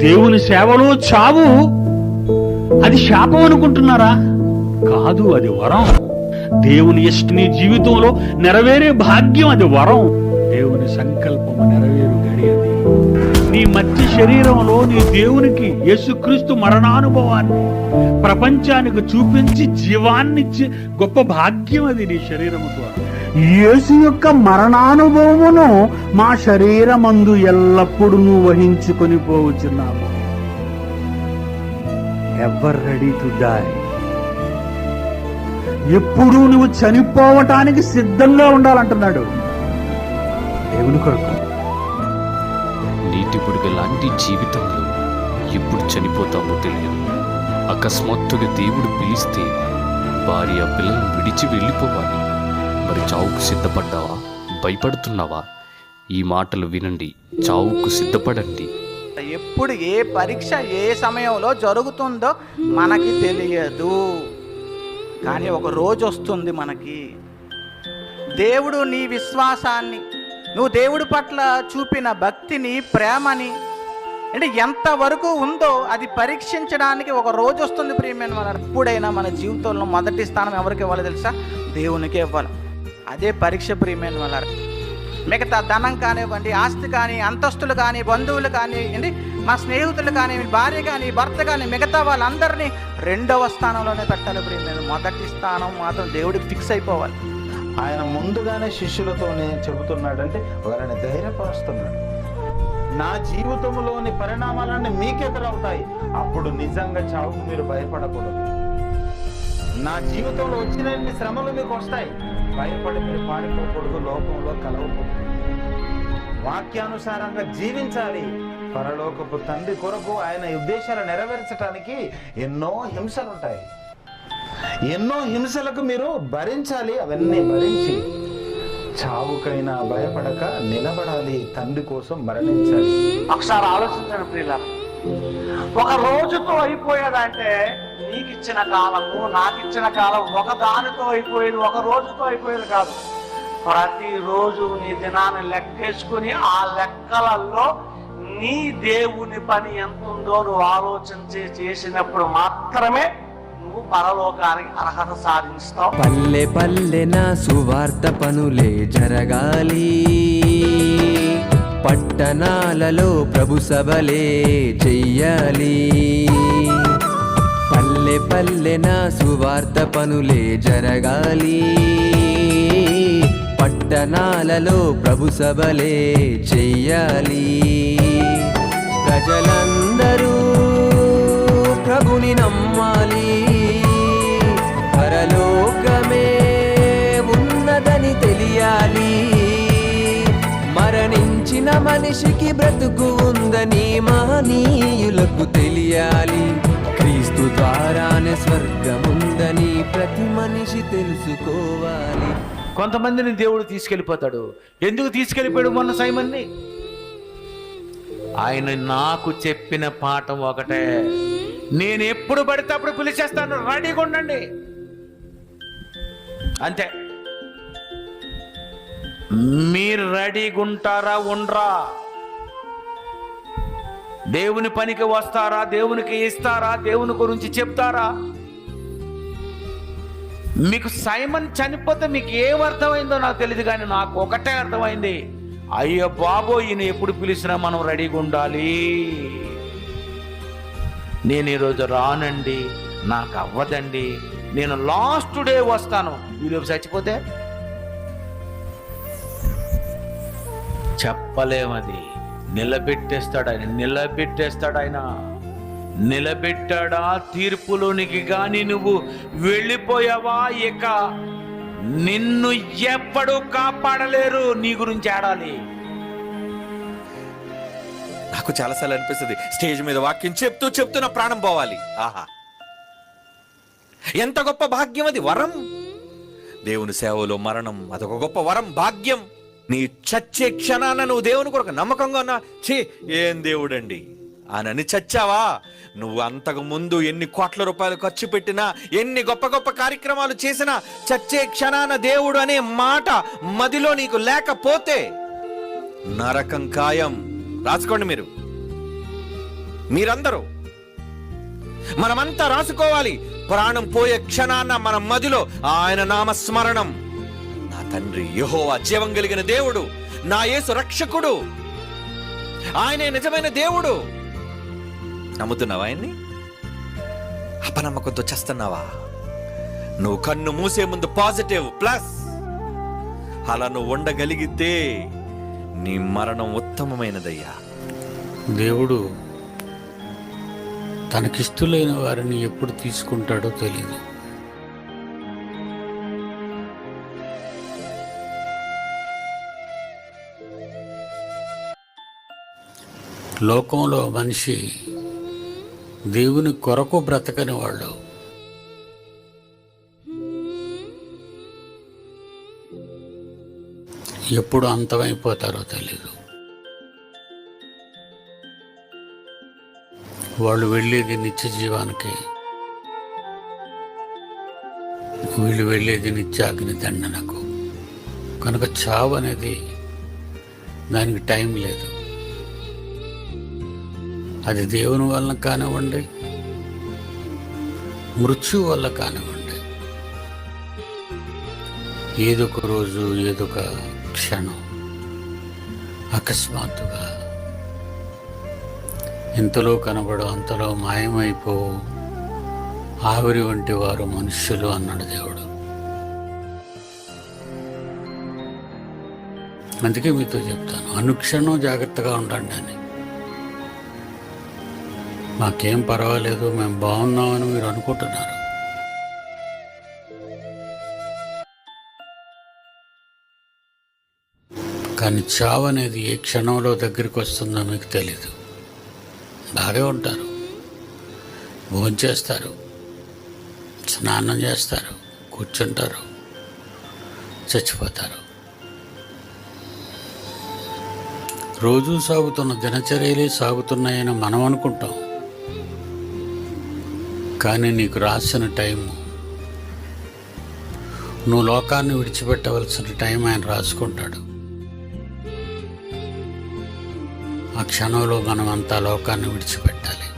దేవుని సేవలో చావు. అది శాపం అనుకుంటున్నారా? కాదు అది వరం. దేవుని ఇష్టని జీవితంలో నెరవేరే భాగ్యం అది వరం. దేవుని సంకల్పము నెరవేరు గడియది నీ మధ్య శరీరంలో నీ దేవునికి యేసుక్రీస్తు మరణానుభవాన్ని ప్రపంచానికి చూపించి జీవాన్నిచ్చి గొప్ప భాగ్యం అది నీ శరీరము ద్వారా. యేసు యొక్క మరణానుభవమును మా శరీరమందు ఎల్లప్పుడూ వహించుకొని పోవచ్చున్నాము ఎవర్ రెడీ టు డై? ఎప్పుడూ నువ్వు చనిపోవటానికి సిద్ధంగా ఉండాలంటున్నాడు. దేవుని కొరకు. నీటి బుడగ లాంటి జీవితంలో ఎప్పుడు చనిపోతామో తెలియదు. అకస్మాత్తుగా దేవుడు పిలిస్తే భార్య పిల్లలను విడిచి వెళ్ళిపోవాలి. మరి చావుకు సిద్ధపడ్డావా? భయపడుతున్నావా? ఈ మాటలు వినండి చావుకు సిద్ధపడండి. ఎప్పుడు ఏ పరీక్ష ఏ సమయంలో జరుగుతుందో మనకి తెలియదు. కానీ ఒక రోజు వస్తుంది మనకి. దేవుడు నీ విశ్వాసాన్ని నువ్వు దేవుడి పట్ల చూపిన భక్తిని ప్రేమని అంటే ఎంతవరకు ఉందో అది పరీక్షించడానికి ఒక రోజు వస్తుంది ప్రియమైన మన ఎప్పుడైనా మన జీవితంలో మొదటి స్థానం ఎవరికి ఇవ్వాలి తెలుసా? దేవునికే ఇవ్వాలి. అదే పరీక్ష ప్రియమైన వాళ్ళ మిగతా ధనం కానివ్వండి ఆస్తి కానీ అంతస్తులు కానీ బంధువులు కానీ ఏంటి మా స్నేహితులు కానీ భార్య కానీ భర్త కానీ మిగతా వాళ్ళందరినీ రెండవ స్థానంలోనే పెట్టాలి ప్రియమైన మొదటి స్థానం మాత్రం దేవుడికి ఫిక్స్ అయిపోవాలి. ఆయన ముందుగానే శిష్యులతోనే చెబుతున్నాడంటే వారిని ధైర్యపరుస్తున్నాడు. నా జీవితంలోని పరిణామాలన్నీ మీకెదురవుతాయి అప్పుడు నిజంగా చావుకు మీరు భయపడకూడదు. నా జీవితంలో వచ్చిన శ్రమలు మీకు వస్తాయి. భయపడి మీరు పారిపోకూడదు లోకంలో కలవకూడదు. వాక్యానుసారంగా జీవించాలి. పరలోకపు తండ్రి కొరకు ఆయన ఉద్దేశాలు నెరవేర్చడానికి ఎన్నో హింసలు ఉంటాయి ఎన్నో హింసలకు మీరు భరించాలి అవన్నీ భరించి. చావుకైనా భయపడక నిలబడాలి తండ్రి కోసం మరణించాలి. ఒకసారి ఆలోచించండి ప్రియుల ఒక రోజుతో అయిపోయేదంటే నీకిచ్చిన కాలము నాకిచ్చిన కాలం ఒక దానితో అయిపోయేది ఒక రోజుతో అయిపోయేది కాదు. ప్రతిరోజు నీ దినాన్ని లెక్కేసుకుని ఆ లెక్కలలో నీ దేవుని పని ఎంత ఉందో నువ్వు ఆలోచించి చేసినప్పుడు మాత్రమే నువ్వు పరలోకానికి అర్హత సాధిస్తావు. పల్లె పల్లెన సువార్త పనులే జరగాలి. పట్టణాలలో ప్రభు సభలే చెయ్యాలి. పల్లె పల్లెన సువార్త పనులే జరగాలి. పట్టణాలలో ప్రభు సభలే చెయ్యాలి. ప్రజలందరూ ప్రభుని నమ్మాలి. పరలోకమే ఉన్నదని తెలియాలి. మరణించిన మనిషికి బ్రతుకు ఉందని మహనీయులకు తెలియాలి. క్రీస్తు ద్వారానే స్వర్గముందని ప్రతి మనిషి తెలుసుకోవాలి. కొంతమందిని దేవుడు తీసుకెళ్ళిపోతాడు. ఎందుకు తీసుకెళ్ళిపోయాడు మొన్న సైమన్ని? ఆయన నాకు చెప్పిన పాఠం ఒకటే. నేను ఎప్పుడు పడితే అప్పుడు పిలిచేస్తాను. రెడీగా ఉండండి. అంతే. మీరు రెడీగా ఉంటారా ఉండరా? దేవుని పనికి వస్తారా? దేవునికి ఇస్తారా? దేవుని గురించి చెప్తారా? మీకు సైమన్ చనిపోతే మీకు ఏమర్థమైందో అర్థమైందో నాకు తెలియదు కానీ నాకు ఒకటే అర్థమైంది. అయ్యో బాబో ఈయన ఎప్పుడు పిలిచినా మనం రెడీగా ఉండాలి. నేను ఈరోజు రానండి నాకు అవ్వదండి. నేను లాస్ట్ డే వస్తాను. ఈలోపు చచ్చిపోతే? చెప్పలేమది. నిలబెట్టేస్తాడు ఆయన నిలబెట్టేస్తాడు ఆయన నిలబెట్టాడా తీర్పులోనికి కానీ నువ్వు వెళ్ళిపోయావా ఇక? నిన్ను ఎప్పుడు కాపాడలేరు నీ గురించి ఆడాలి. నాకు చాలాసార్లు అనిపిస్తుంది స్టేజ్ మీద వాక్యం చెప్తూ చెప్తూ నా ప్రాణం పోవాలి. ఆహా. ఎంత గొప్ప భాగ్యం అది వరం. దేవుని సేవలో మరణం అదొక గొప్ప వరం భాగ్యం. నీ చచ్చే క్షణాన నువ్వు దేవుని కొరకు నమ్మకంగా ఉన్నా ఛీ ఏం దేవుడండి? అనని చచ్చావా? నువ్వు అంతకు ముందు ఎన్ని కోట్ల రూపాయలు ఖర్చు పెట్టినా ఎన్ని గొప్ప గొప్ప కార్యక్రమాలు చేసినా చచ్చే క్షణాన దేవుడు అనే మాట మదిలో నీకు లేకపోతే నరకం ఖాయం. రాసుకోండి మీరు. మీరందరూ మనమంతా రాసుకోవాలి. ప్రాణం పోయే క్షణాన మన మదిలో ఆయన నామస్మరణం. తండ్రి యెహోవా జీవం కలిగిన దేవుడు నా యేసు రక్షకుడు. ఆయనే నిజమైన దేవుడు. నమ్ముతున్నావా ఆయన్ని? అపనమ్మకంతో చేస్తున్నావా? నువ్వు కన్ను మూసే ముందు పాజిటివ్ ప్లస్ అలా నువ్వు ఉండగలిగితే నీ మరణం ఉత్తమమైనదయ్యా. దేవుడు తనకిష్టులైన వారిని ఎప్పుడు తీసుకుంటాడో తెలియదు లోకంలో మనిషి దేవుని కొరకు బ్రతకని వాళ్ళు ఎప్పుడు అంతమైపోతారో తెలీదు. వాళ్ళు వెళ్ళేది నిత్య జీవానికి వీళ్ళు వెళ్ళేది నిత్యాగ్ని దండనకు. కనుక చావు అనేది దానికి టైం లేదు. అది దేవుని వలన కానివ్వండి మృత్యు వల్ల కానివ్వండి. ఏదొక రోజు ఏదొక క్షణం అకస్మాత్తుగా ఇంతలో కనబడు అంతలో మాయమైపో ఆవిరి వంటి వారు మనుష్యులు అన్నాడు దేవుడు. అందుకే మీతో చెప్తాను అనుక్షణం జాగ్రత్తగా ఉండండి అని. మాకేం పర్వాలేదు మేము బాగున్నామని మీరు అనుకుంటున్నారు. కానీ చావు అనేది ఏ క్షణంలో దగ్గరికి వస్తుందో మీకు తెలీదు. బాగా ఉంటారు. భోంచేస్తారు స్నానం చేస్తారు. కూర్చుంటారు. చచ్చిపోతారు. రోజూ సాగుతున్న దినచర్యలే సాగుతున్నాయని మనం అనుకుంటాం. కానీ నీకు రాసిన టైం నువ్వు లోకాన్ని విడిచిపెట్టవలసిన టైం ఆయన రాసుకుంటాడు. ఆ క్షణంలో మనం అంతా లోకాన్ని విడిచిపెట్టాలి.